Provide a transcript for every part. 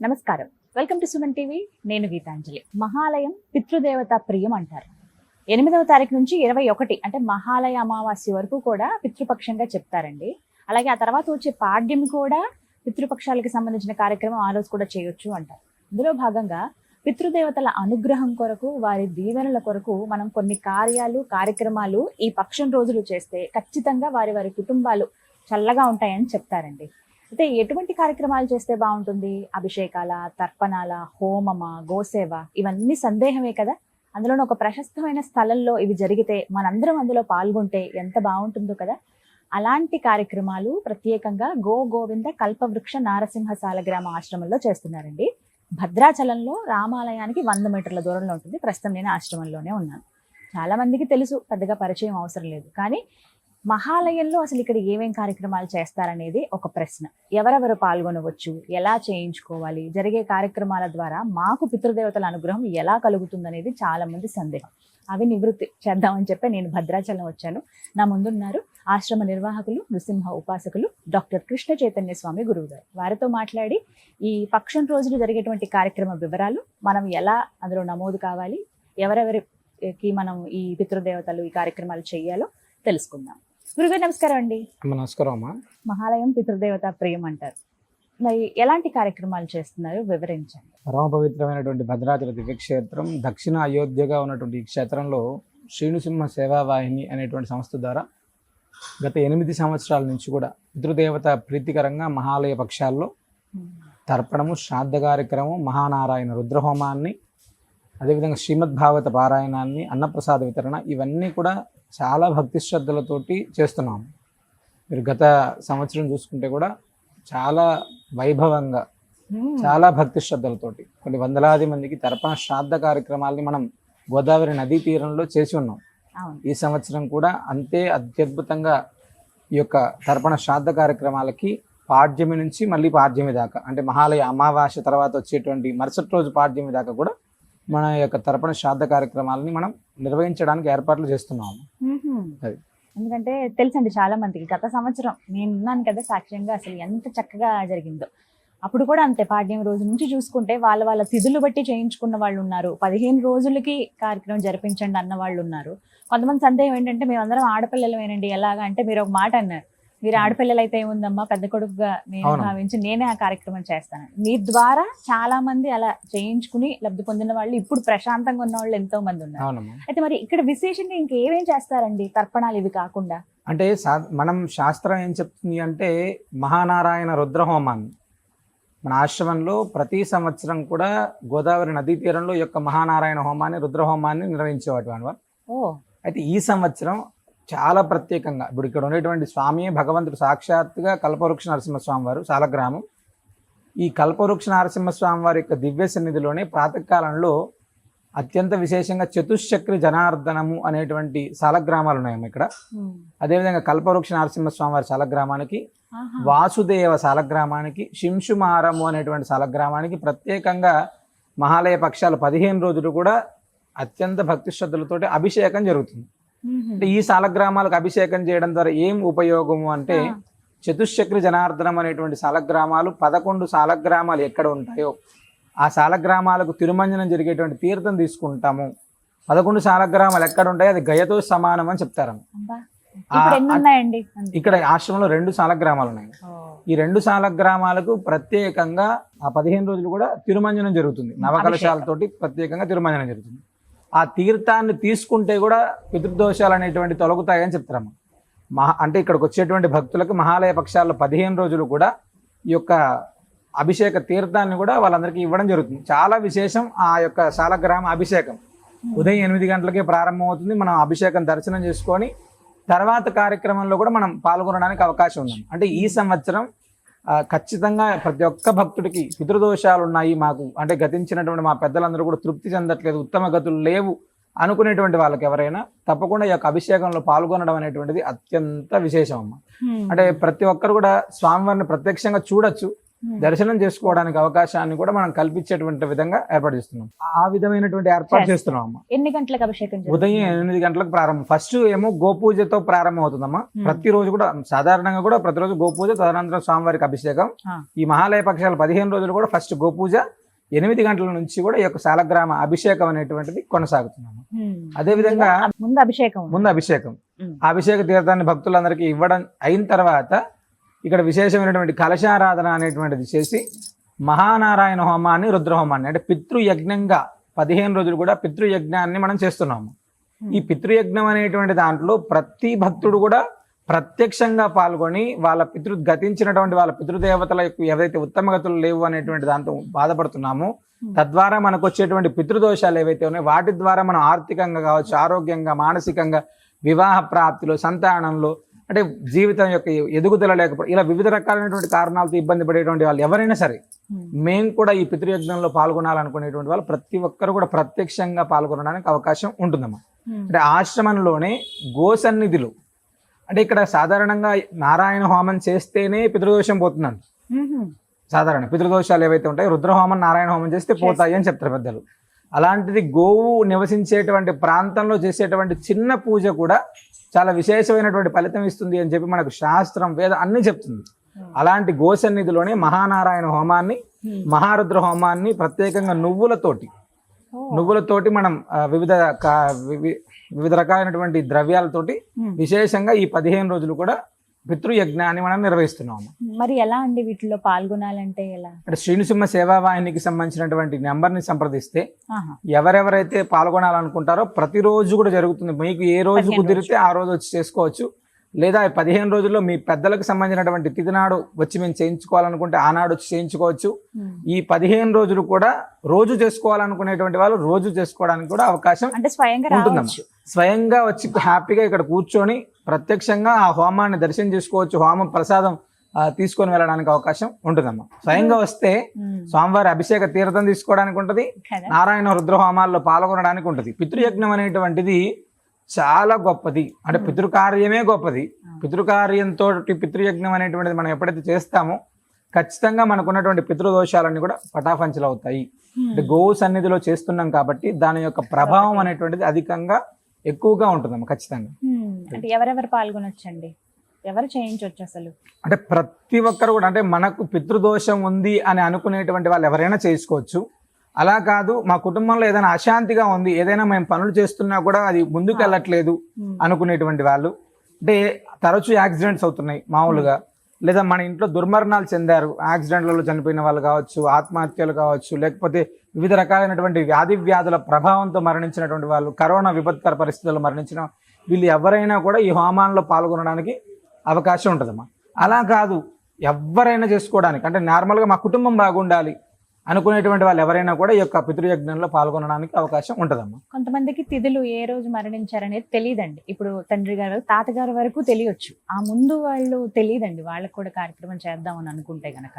నమస్కారం. Welcome to Suman TV. నేను గీతాంజలి. మహాలయం పితృదేవత ప్రియం అంటారు. ఎనిమిదవ తారీఖు నుంచి ఇరవై ఒకటి అంటే మహాలయ అమావాస్య వరకు కూడా పితృపక్షంగా చెప్తారండి. అలాగే ఆ తర్వాత వచ్చే పాడ్యం కూడా పితృపక్షాలకి సంబంధించిన కార్యక్రమం ఆ రోజు కూడా చేయొచ్చు అంటారు. ఇందులో భాగంగా పితృదేవతల అనుగ్రహం కొరకు వారి దీవెనల కొరకు మనం కొన్ని కార్యాలు కార్యక్రమాలు ఈ పక్షం రోజులు చేస్తే ఖచ్చితంగా వారి వారి కుటుంబాలు చల్లగా ఉంటాయని చెప్తారండి. అయితే ఎటువంటి కార్యక్రమాలు చేస్తే బాగుంటుంది? అభిషేకాల తర్పణాల హోమమా గోసేవ ఇవన్నీ సందేహమే కదా? అందులోనూ ఒక ప్రశస్తమైన స్థలంలో ఇవి జరిగితే మనందరం అందులో పాల్గొంటే ఎంత బాగుంటుందో కదా? అలాంటి కార్యక్రమాలు ప్రత్యేకంగా గో గోవింద కల్పవృక్ష నారసింహసాల గ్రామ ఆశ్రమంలో చేస్తున్నారండి. భద్రాచలంలో రామాలయానికి వంద మీటర్ల దూరంలో ఉంటుంది. ప్రస్తుతం నేను ఆశ్రమంలోనే ఉన్నాను. చాలా మందికి తెలుసు పెద్దగా పరిచయం అవసరం లేదు. కానీ మహాలయంలో అసలు ఇక్కడ ఏమేం కార్యక్రమాలు చేస్తారనేది ఒక ప్రశ్న. ఎవరెవరు పాల్గొనవచ్చు? ఎలా చేయించుకోవాలి? జరిగే కార్యక్రమాల ద్వారా మాకు పితృదేవతల అనుగ్రహం ఎలా కలుగుతుందనేది చాలా మంది సందేహం. అవి నివృత్తి చేద్దామని చెప్పి నేను భద్రాచలం వచ్చాను. నా ముందున్నారు ఆశ్రమ నిర్వాహకులు నృసింహ ఉపాసకులు డాక్టర్ కృష్ణ చైతన్య స్వామి గురువు గారు వారితో మాట్లాడి ఈ పక్షం రోజులు జరిగేటువంటి కార్యక్రమ వివరాలు మనం ఎలా అందులో నమోదు కావాలి ఎవరెవరికి మనం ఈ పితృదేవతలు ఈ కార్యక్రమాలు చేయాలో తెలుసుకుందాం. గురుగారు నమస్కారం అండి. నమస్కారం అమ్మా మహాలయం పితృదేవత ప్రియం అంటారు. మరి ఎలాంటి కార్యక్రమాలు చేస్తున్నారు? వివరించండి. పరమ పవిత్రమైనటువంటి భద్రాచల దివ్యక్షేత్రం దక్షిణ అయోధ్యగా ఉన్నటువంటి ఈ క్షేత్రంలో శ్రీనుసింహ సేవావాహిని అనేటువంటి సంస్థ ద్వారా గత ఎనిమిది సంవత్సరాల నుంచి కూడా పితృదేవత ప్రీతికరంగా మహాలయ పక్షాల్లో తర్పణము శ్రాద్ధ కార్యక్రమం మహానారాయణ రుద్రహోమాన్ని అదేవిధంగా శ్రీమద్ భాగవత పారాయణాన్ని అన్నప్రసాద వితరణ ఇవన్నీ కూడా చాలా భక్తి శ్రద్ధలతోటి చేస్తున్నాము మీరు గత సంవత్సరం చూసుకుంటే కూడా చాలా వైభవంగా మ్మ్. చాలా భక్తి శ్రద్ధలతోటి కొన్ని వందలాది మందికి తర్పణ శ్రాద్ధ కార్యక్రమాల్ని మనం గోదావరి నదీ తీరంలో చేసి ఉన్నాం. ఈ సంవత్సరం కూడా అంతే అత్యద్భుతంగా ఈ యొక్క తర్పణ శ్రాద్ధ కార్యక్రమాలకి పాడ్యమి నుంచి మళ్ళీ పాడ్యమి దాకా అంటే మహాలయ అమావాస్య తర్వాత వచ్చేటువంటి మరుసటి రోజు పాడ్యమి దాకా కూడా మన యొక్క తర్పణ శ్రాద్ధ కార్యక్రమాలని మనం నిర్వహించడానికి ఏర్పాట్లు చేస్తున్నాము. అది. ఎందుకంటే తెలుసండి చాలా మందికి గత సంవత్సరం నేను ఉన్నాను కదా సాక్ష్యంగా అసలు ఎంత చక్కగా జరిగిందో. అప్పుడు కూడా అంతే పాడ్యం రోజు నుంచి చూసుకుంటే వాళ్ళ వాళ్ళ తిథులు బట్టి చేయించుకున్న వాళ్ళు ఉన్నారు. పదిహేను రోజులకి కార్యక్రమం జరిపించండి అన్న వాళ్ళు ఉన్నారు. కొంతమంది సందేహం ఏంటంటే మేమందరం ఆడపిల్లలమేనండి ఎలాగా అంటే మీరు ఒక మాట అన్నారు. మీరు ఆడపిల్లలు అయితే ఏముందమ్మా? పెద్ద కొడుకుగా నేను. భావించి నేనే ఆ కార్యక్రమం చేస్తాను. మీ ద్వారా చాలా మంది అలా చేయించుకుని లబ్ధి పొందిన వాళ్ళు ఇప్పుడు ప్రశాంతంగా ఉన్న వాళ్ళు ఎంతో మంది ఉన్నారు. అయితే మరి ఇక్కడ విశేషంగా ఇంకేమేం చేస్తారండి? తర్పణాలు ఇవి కాకుండా? అంటే మనం శాస్త్రం ఏం చెప్తుంది అంటే మహానారాయణ రుద్రహోమాన్ని మన ఆశ్రమంలో ప్రతి సంవత్సరం కూడా గోదావరి నదీ తీరంలో యొక్క మహానారాయణ హోమాన్ని రుద్రహోమాన్ని నిర్వహించేవాటి అయితే ఈ సంవత్సరం చాలా ప్రత్యేకంగా ఇప్పుడు ఇక్కడ ఉండేటువంటి స్వామి భగవంతుడు సాక్షాత్తుగా కల్పవృక్ష నరసింహస్వామి వారు సాలగ్రామం ఈ కల్పవృక్ష నరసింహస్వామి వారి యొక్క దివ్య సన్నిధిలోనే ప్రాతకాలంలో అత్యంత విశేషంగా చతుశ్చక్రి జనార్దనము అనేటువంటి సాలగ్రామాలు ఉన్నాయమ్మ ఇక్కడ. అదేవిధంగా కల్పవృక్ష నరసింహస్వామి వారి సాలగ్రామానికి. వాసుదేవ సాలగ్రామానికి శింషుమారము అనేటువంటి సాలగ్రామానికి ప్రత్యేకంగా మహాలయ పక్షాలు పదిహేను రోజులు కూడా అత్యంత భక్తి శ్రద్ధలతోటి అభిషేకం జరుగుతుంది. అంటే ఈ సాలగ్రామాలకు అభిషేకం చేయడం ద్వారా ఏం ఉపయోగము అంటే. చతుశ్చక్రి జనార్దనం అనేటువంటి సాలగ్రామాలు పదకొండు సాలగ్రామాలు ఎక్కడ ఉంటాయో ఆ సాలగ్రామాలకు తిరుమంజనం జరిగేటువంటి తీర్థం తీసుకుంటాము పదకొండు సాలగ్రామాలు ఎక్కడ ఉంటాయో అది గయతో సమానం అని చెప్తారు. ఇక్కడ ఆశ్రమంలో రెండు సాలగ్రామాలు ఉన్నాయి. ఈ రెండు సాలగ్రామాలకు ప్రత్యేకంగా ఆ పదిహేను రోజులు కూడా తిరుమంజనం జరుగుతుంది నవకలశాలతోటి ప్రత్యేకంగా తిరుమంజనం జరుగుతుంది ఆ తీర్థాన్ని తీసుకుంటే కూడా పితృదోషాలు అనేటువంటి తొలగుతాయని చెప్తారమ్మ. మహా అంటే ఇక్కడికి వచ్చేటువంటి భక్తులకు మహాలయ పక్షాల్లో పదిహేను రోజులు కూడా ఈ యొక్క అభిషేక తీర్థాన్ని కూడా వాళ్ళందరికీ ఇవ్వడం జరుగుతుంది. చాలా విశేషం ఆ యొక్క శాలగ్రామ అభిషేకం. ఉదయం ఎనిమిది గంటలకే ప్రారంభమవుతుంది మనం అభిషేకం దర్శనం చేసుకొని తర్వాత కార్యక్రమంలో కూడా మనం పాల్గొనడానికి అవకాశం ఉంది. అంటే ఈ సంవత్సరం ఖచ్చితంగా ప్రతి ఒక్క భక్తుడికి పితృదోషాలు ఉన్నాయి మాకు అంటే గతించినటువంటి మా పెద్దలందరూ కూడా తృప్తి చెందట్లేదు ఉత్తమ గతులు లేవు అనుకునేటువంటి వాళ్ళకి ఎవరైనా తప్పకుండా ఈ యొక్క అభిషేకంలో పాల్గొనడం అనేటువంటిది అత్యంత విశేషం అమ్మ. అంటే ప్రతి ఒక్కరు కూడా స్వామివారిని ప్రత్యక్షంగా చూడొచ్చు. దర్శనం చేసుకోవడానికి అవకాశాన్ని కూడా మనం కల్పించేటువంటి విధంగా ఏర్పాటు చేస్తున్నాం ఆ విధమైనటువంటి ఏర్పాటు చేస్తాం. చేస్తున్నాం అమ్మా ఎన్ని గంటలకు అభిషేకం? ఉదయం ఎనిమిది గంటలకు ప్రారంభం ఫస్ట్ ఏమో గోపూజతో ప్రారంభం అవుతుందమ్మా Hmm. ప్రతిరోజు కూడా సాధారణంగా కూడా ప్రతిరోజు గోపూజ తదనంతరం స్వామివారికి అభిషేకం. ఈ మహాలయ పక్షాలు పదిహేను రోజులు కూడా ఫస్ట్ గోపూజ ఎనిమిది గంటల నుంచి కూడా ఈ యొక్క శాలగ్రామ అభిషేకం అనేటువంటిది కొనసాగుతున్నాము Hmm. అదే విధంగా ముందు అభిషేకం. ముందు అభిషేకం Hmm. ఆ అభిషేక తీర్థాన్ని భక్తులందరికీ ఇవ్వడం అయిన తర్వాత ఇక్కడ విశేషమైనటువంటి కలశారాధన అనేటువంటిది చేసి మహానారాయణ హోమాన్ని రుద్రహోమాన్ని అంటే పితృయజ్ఞంగా పదిహేను రోజులు కూడా పితృయజ్ఞాన్ని మనం చేస్తున్నాము. ఈ పితృయజ్ఞం అనేటువంటి దాంట్లో ప్రతి భక్తుడు కూడా ప్రత్యక్షంగా పాల్గొని వాళ్ళ పితృ గతించినటువంటి వాళ్ళ పితృదేవతల యొక్క ఏవైతే ఉత్తమ గతులు లేవు అనేటువంటి దాంతో బాధపడుతున్నామో. తద్వారా మనకు వచ్చేటువంటి పితృదోషాలు ఏవైతే ఉన్నాయో వాటి ద్వారా మనం ఆర్థికంగా కావచ్చు ఆరోగ్యంగా మానసికంగా వివాహ ప్రాప్తిలో సంతానంలో అంటే జీవితం యొక్క ఎదుగుదల లేకపోవడం ఇలా వివిధ రకాలైనటువంటి కారణాలతో ఇబ్బంది పడేటువంటి వాళ్ళు ఎవరైనా సరే. మేము కూడా ఈ పితృయజ్ఞంలో పాల్గొనాలనుకునేటువంటి వాళ్ళు ప్రతి ఒక్కరు కూడా ప్రత్యక్షంగా పాల్గొనడానికి అవకాశం ఉంటుందమ్మా. అంటే ఆశ్రమంలోనే గోసన్నిధులు అంటే ఇక్కడ సాధారణంగా నారాయణ హోమం చేస్తేనే పితృదోషం పోతుందండి. సాధారణ పితృదోషాలు ఏవైతే ఉంటాయో రుద్రహోమం నారాయణ హోమం చేస్తే పోతాయి అని చెప్తారు పెద్దలు అలాంటిది గోవు నివసించేటువంటి ప్రాంతంలో చేసేటువంటి చిన్న పూజ కూడా చాలా విశేషమైనటువంటి ఫలితం ఇస్తుంది అని చెప్పి మనకు శాస్త్రం వేద అన్ని చెప్తుంది Hmm. అలాంటి గోసన్నిధిలోనే మహానారాయణ హోమాన్ని Hmm. మహారుద్ర హోమాన్ని ప్రత్యేకంగా నువ్వులతోటి. నువ్వులతోటి మనం వివిధ వివిధ రకాలైనటువంటి ద్రవ్యాలతోటి Hmm. విశేషంగా ఈ పదిహేను రోజులు కూడా పితృయజ్ఞాన్ని మనం నిర్వహిస్తున్నాము. మరి ఎలా అండి వీటిలో పాల్గొనాలంటే ఎలా? అంటే శ్రీనిసింహ సేవా వాహినికి సంబంధించినటువంటి నెంబర్ని సంప్రదిస్తే ఆహా. ఎవరెవరైతే పాల్గొనాలనుకుంటారో ప్రతిరోజు కూడా జరుగుతుంది. మీకు ఏ రోజు కుదిరితే ఆ రోజు వచ్చి చేసుకోవచ్చు. లేదా పదిహేను రోజుల్లో మీ పెద్దలకు సంబంధించినటువంటి తిథి నాడు వచ్చి మేము చేయించుకోవాలనుకుంటే ఆనాడు వచ్చి చేయించుకోవచ్చు. ఈ పదిహేను రోజులు కూడా రోజు చేసుకోవాలనుకునేటువంటి వాళ్ళు రోజు చేసుకోవడానికి కూడా అవకాశం రావచ్చు. స్వయంగా వచ్చి హ్యాపీగా ఇక్కడ కూర్చొని ప్రత్యక్షంగా ఆ హోమాన్ని దర్శనం చేసుకోవచ్చు హోమం ప్రసాదం తీసుకొని వెళ్ళడానికి అవకాశం ఉంటుందమ్మా. స్వయంగా వస్తే. స్వామివారి అభిషేక తీర్థం తీసుకోవడానికి ఉంటుంది నారాయణ రుద్ర హోమాల్లో పాల్గొనడానికి ఉంటుంది. పితృయజ్ఞం అనేటువంటిది చాలా గొప్పది. అంటే పితృకార్యమే గొప్పది. పితృకార్యంతో పితృయజ్ఞం అనేటువంటిది మనం ఎప్పుడైతే చేస్తామో ఖచ్చితంగా మనకున్నటువంటి పితృదోషాలన్నీ కూడా పటాఫంచలు అవుతాయి. అంటే గోవు సన్నిధిలో చేస్తున్నాం కాబట్టి దాని యొక్క ప్రభావం అనేటువంటిది అధికంగా ఎక్కువగా ఉంటుందమ్మా ఖచ్చితంగా. అంటే ఎవరెవరు పాల్గొనొచ్చండి? ఎవరు చేయించవచ్చు అసలు? అంటే ప్రతి ఒక్కరు కూడా అంటే మనకు పితృదోషం ఉంది అని అనుకునేటువంటి వాళ్ళు ఎవరైనా చేసుకోవచ్చు. అలా కాదు మా కుటుంబంలో ఏదైనా అశాంతిగా ఉంది ఏదైనా మేము పనులు చేస్తున్నా కూడా అది ముందుకు వెళ్ళట్లేదు. అనుకునేటువంటి వాళ్ళు. అంటే తరచూ యాక్సిడెంట్స్ అవుతున్నాయి మామూలుగా. లేదా మన ఇంట్లో దుర్మరణాలు చెందారు. యాక్సిడెంట్లలో చనిపోయిన వాళ్ళు కావచ్చు ఆత్మహత్యలు కావచ్చు లేకపోతే వివిధ రకాలైనటువంటి వ్యాధి వ్యాధుల ప్రభావంతో మరణించినటువంటి వాళ్ళు కరోనా విపత్కర పరిస్థితుల్లో మరణించిన వీళ్ళు ఎవరైనా కూడా ఈ హోమాల్లో పాల్గొనడానికి అవకాశం ఉంటుందమ్మా. అలా కాదు ఎవరైనా చేసుకోవడానికి అంటే నార్మల్గా మా కుటుంబం బాగుండాలి అనుకునేటువంటి వాళ్ళు ఎవరైనా కూడా ఈ యొక్క పితృయజ్ఞంలో పాల్గొనడానికి అవకాశం ఉంటుందమ్మా. కొంతమందికి తిథులు ఏ రోజు మరణించారనేది తెలియదండి. ఇప్పుడు తండ్రి గారు తాతగారు వరకు తెలియచ్చు. ఆ ముందు వాళ్ళు తెలియదండి వాళ్ళకి కూడా కార్యక్రమం చేద్దాం అని అనుకుంటే గనక.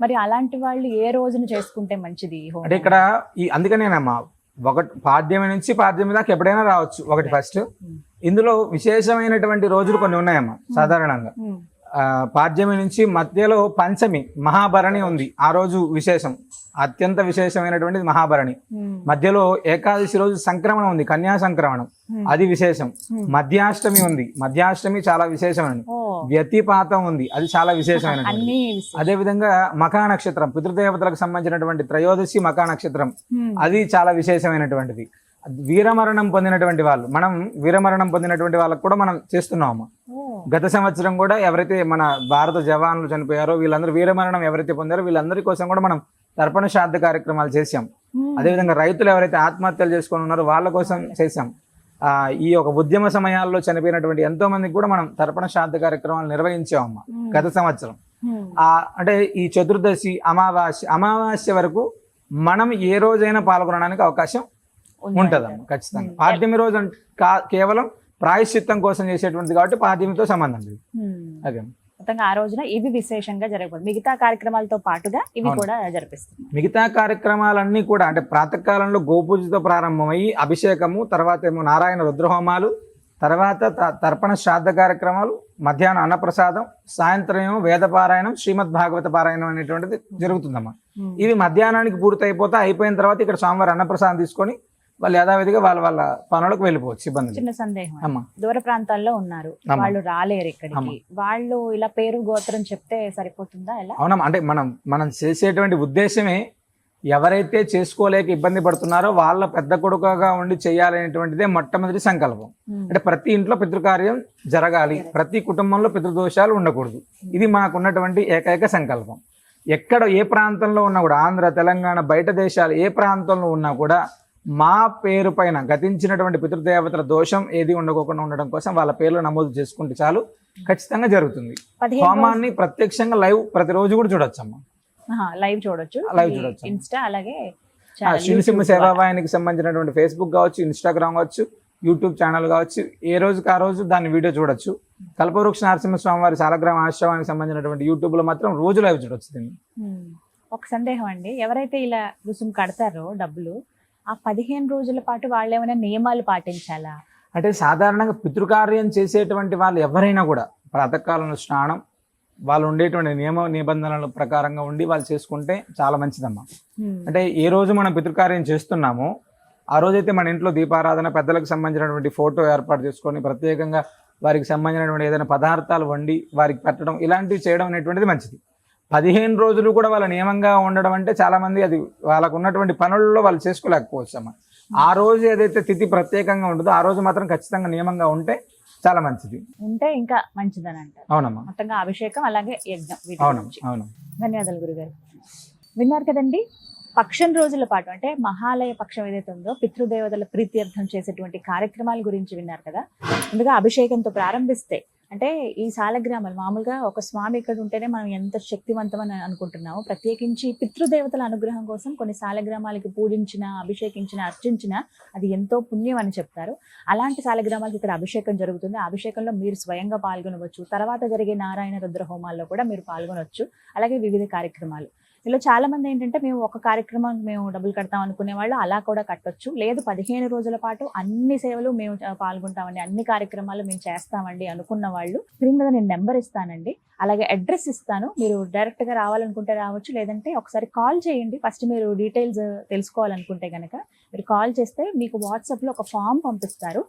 మరి అలాంటి వాళ్ళు ఏ రోజున చేసుకుంటే మంచిది? అంటే ఇక్కడ ఈ అందుకనేనమ్మా ఒకటి పాడ్యమి నుంచి పాడ్యమి దాకా ఎప్పుడైనా రావచ్చు. ఒకటి ఫస్ట్ Hmm. ఇందులో విశేషమైనటువంటి రోజులు కొన్ని ఉన్నాయమ్మా సాధారణంగా. Hmm. ఆ, పాడ్యమి నుంచి మధ్యలో పంచమి మహాభరణి ఉంది. ఆ రోజు విశేషం అత్యంత విశేషమైనటువంటిది మహాభరణి. Hmm. మధ్యలో ఏకాదశి రోజు సంక్రమణం ఉంది కన్యా సంక్రమణం Hmm. అది విశేషం. Hmm. మధ్యాష్టమి ఉంది. మధ్యాష్టమి చాలా విశేషమైనది. ఓ వ్యతిపాతం ఉంది. అది చాలా విశేషమైనది అన్ని విశేష- అదే విధంగా మకా నక్షత్రం పితృదేవతలకు సంబంధించినటువంటి త్రయోదశి మకా నక్షత్రం. అది చాలా విశేషమైనటువంటిది. వీరమరణం పొందినటువంటి వాళ్ళు మనం వీరమరణం పొందినటువంటి వాళ్ళకు కూడా మనం చేస్తున్నాము. గత సంవత్సరం కూడా ఎవరైతే మన భారత జవాన్లు చనిపోయారో వీళ్ళందరూ వీరమరణం ఎవరైతే పొందారో వీళ్ళందరి కోసం కూడా మనం తర్పణ శ్రాద్ధ కార్యక్రమాలు చేశాం. Hmm. అదేవిధంగా రైతులు ఎవరైతే ఆత్మహత్యలు చేసుకొని ఉన్నారో వాళ్ళ కోసం ఆ, ఈ యొక్క ఉద్యమ సమయాల్లో చనిపోయినటువంటి ఎంతో మందికి కూడా మనం తర్పణ శ్రాద్ధ కార్యక్రమాలు నిర్వహించామమ్మా. గత సంవత్సరం. ఆ అంటే ఈ చతుర్దశి అమావాస్య అమావాస్య వరకు మనం ఏ రోజైనా పాల్గొనడానికి అవకాశం ఉంటదమ్మా ఖచ్చితంగా. పాడ్యమి రోజు కా- కేవలం ప్రాయశ్చిత్తం కోసం చేసేటువంటిది కాబట్టి పాడ్యమితో సంబంధం లేదు. అదే మొత్తంగా ఆ రోజున ఇవి విశేషంగా జరగబోతుంది మిగతా కార్యక్రమాలతో పాటుగా ఇవి. కూడా జరిపిస్తుంది మిగతా కార్యక్రమాలన్నీ కూడా అంటే ప్రాతకాలంలో గోపూజతో ప్రారంభమయ్యి అభిషేకము తర్వాత ఏమో నారాయణ రుద్రహోమాలు తర్వాత తర్పణ శ్రాద్ధ కార్యక్రమాలు మధ్యాహ్నం అన్నప్రసాదం సాయంత్రం ఏమో వేదపారాయణం శ్రీమద్ భాగవత పారాయణం అనేటువంటిది జరుగుతుందమ్మా. ఇవి మధ్యాహ్నానికి పూర్తి అయిపోతే అయిపోయిన తర్వాత ఇక్కడ స్వామివారి అన్నప్రసాదం తీసుకొని వాళ్ళు యథావిధిగా వాళ్ళ వాళ్ళ పనులకు వెళ్ళిపోవచ్చు ఇబ్బంది. చిన్న సందేహం దూర ప్రాంతాల్లో ఉన్నారు. వాళ్ళు రాలేరు ఇక్కడికి. వాళ్ళు ఇలా పేరు గోత్రం చెప్తే సరిపోతుందా ఎలా? అవునమ్మా అంటే మనం మనం చేసేటువంటి ఉద్దేశమే ఎవరైతే చేసుకోలేక ఇబ్బంది పడుతున్నారో వాళ్ళ పెద్ద కొడుకుగా ఉండి చేయాలనేటువంటిదే మొట్టమొదటి సంకల్పం. అంటే ప్రతి ఇంట్లో పితృకార్యం జరగాలి. ప్రతి కుటుంబంలో పితృదోషాలు ఉండకూడదు. ఇది మాకున్నటువంటి ఏకైక సంకల్పం. ఎక్కడ ఏ ప్రాంతంలో ఉన్నా కూడా ఆంధ్ర తెలంగాణ బయట దేశాలు ఏ ప్రాంతంలో ఉన్నా కూడా మా పేరు పైన గతించినటువంటి పితృదేవతల దోషం ఏది ఉండకోకుండా ఉండడం కోసం వాళ్ళ పేర్లు నమోదు చేసుకుంటే చాలు. ఖచ్చితంగా జరుగుతుంది. హోమాన్ని ప్రత్యక్షంగా లైవ్ ప్రతిరోజు కూడా చూడొచ్చమ్మా. ఆహా, లైవ్ చూడొచ్చు. లైవ్ చూడొచ్చు. ఇన్స్టా అలాగే యూట్యూబ్ సేవావాహినికి సంబంధించినటువంటి ఫేస్బుక్ కావచ్చు ఇన్స్టాగ్రామ్ కావచ్చు యూట్యూబ్ ఛానల్ కావచ్చు ఏ రోజుకి ఆ రోజు దాని వీడియో చూడొచ్చు. కల్పవృక్ష నరసింహస్వామి వారి సాలగ్రామ ఆశ్రమానికి సంబంధించినటువంటి యూట్యూబ్లో మాత్రం రోజు లైవ్ చూడొచ్చు దీన్ని. ఒక సందేహం అండి. ఎవరైతే ఇలా రుసుము కడతారో డబ్బులు ఆ పదిహేను రోజుల పాటు వాళ్ళు ఏమైనా నియమాలు పాటించాలా? అంటే సాధారణంగా పితృకార్యం చేసేటువంటి వాళ్ళు ఎవరైనా కూడా ప్రాతకాలంలో స్నానం వాళ్ళు ఉండేటువంటి నియమ నిబంధనల ప్రకారంగా ఉండి వాళ్ళు చేసుకుంటే చాలా మంచిదమ్మా. అంటే ఏ రోజు మనం పితృకార్యం చేస్తున్నామో ఆ రోజైతే మన ఇంట్లో దీపారాధన పెద్దలకు సంబంధించినటువంటి ఫోటో ఏర్పాటు చేసుకొని ప్రత్యేకంగా వారికి సంబంధించినటువంటి ఏదైనా పదార్థాలు వండి వారికి పెట్టడం ఇలాంటివి చేయడం అనేటువంటిది మంచిది. పదిహేను రోజులు కూడా వాళ్ళ నియమంగా ఉండడం అంటే చాలా మంది అది వాళ్ళకు ఉన్నటువంటి పనుల్లో వాళ్ళు చేసుకోలేకపోవచ్చు అమ్మ ఆ రోజు ఏదైతే తిథి ప్రత్యేకంగా ఉంటుందో ఆ రోజు మాత్రం ఖచ్చితంగా నియమంగా ఉంటే చాలా మంచిది. ఉంటే ఇంకా మంచిదని అంటారు. అవునమ్మా. మొత్తంగా అభిషేకం అలాగే యజ్ఞం అవును ధన్యవాదాలు గురుగారు. విన్నారు కదండి పక్షం రోజుల పాటు అంటే మహాలయ పక్షం ఏదైతే ఉందో పితృదేవతల ప్రీత్యర్థం చేసేటువంటి కార్యక్రమాల గురించి విన్నారు కదా. ముందుగా అభిషేకంతో ప్రారంభిస్తే అంటే ఈ సాలగ్రామాలు మామూలుగా ఒక స్వామి ఇక్కడ ఉంటేనే మనం ఎంత శక్తివంతమని అనుకుంటున్నాము ప్రత్యేకించి పితృదేవతల అనుగ్రహం కోసం కొన్ని సాలగ్రామాలకి పూజించిన అభిషేకించిన అర్చించిన అది ఎంతో పుణ్యం అని చెప్తారు. అలాంటి సాలగ్రామాలకు ఇక్కడ అభిషేకం జరుగుతుంది. ఆ అభిషేకంలో మీరు స్వయంగా పాల్గొనవచ్చు. తర్వాత జరిగే నారాయణ రుద్ర హోమాల్లో కూడా మీరు పాల్గొనవచ్చు అలాగే వివిధ కార్యక్రమాలు. ఇలా చాలా మంది ఏంటంటే మేము ఒక కార్యక్రమం మేము డబ్బులు కడతాం అనుకునే వాళ్ళు అలా కూడా కట్టొచ్చు. లేదు పదిహేను రోజుల పాటు అన్ని సేవలు మేము పాల్గొంటామండి. అన్ని కార్యక్రమాలు మేము చేస్తామండి అనుకున్న వాళ్ళు. స్క్రీన్ మీద నేను నెంబర్ ఇస్తానండి. అలాగే అడ్రస్ ఇస్తాను. మీరు డైరెక్ట్గా రావాలనుకుంటే రావచ్చు. లేదంటే ఒకసారి కాల్ చేయండి. ఫస్ట్ మీరు డీటెయిల్స్ తెలుసుకోవాలనుకుంటే కనుక మీరు కాల్ చేస్తే మీకు వాట్సాప్లో ఒక ఫామ్ పంపిస్తారు.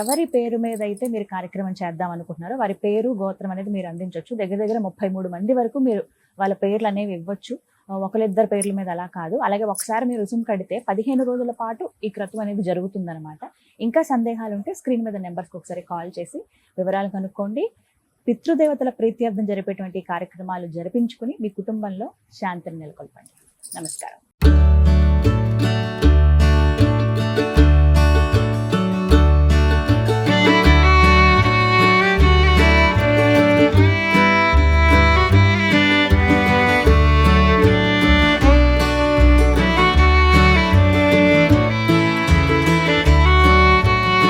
ఎవరి పేరు మీద అయితే మీరు కార్యక్రమం చేద్దాం అనుకుంటున్నారో వారి పేరు గోత్రం అనేది మీరు అందించవచ్చు దగ్గర దగ్గర ముప్పై మూడు మంది వరకు మీరు వాళ్ళ పేర్లు అనేవి ఇవ్వచ్చు. ఒకరిద్దరు పేర్ల మీద అలా కాదు. అలాగే ఒకసారి మీరు రుసుము కడితే పదిహేను రోజుల పాటు ఈ క్రతువు అనేది జరుగుతుందనమాట ఇంకా సందేహాలు ఉంటే స్క్రీన్ మీద నెంబర్స్కి ఒకసారి కాల్ చేసి వివరాలు కనుక్కోండి. పితృదేవతల ప్రీత్యర్థం జరిపేటువంటి కార్యక్రమాలు జరిపించుకుని మీ కుటుంబంలో శాంతిని నెలకొల్పండి. నమస్కారం.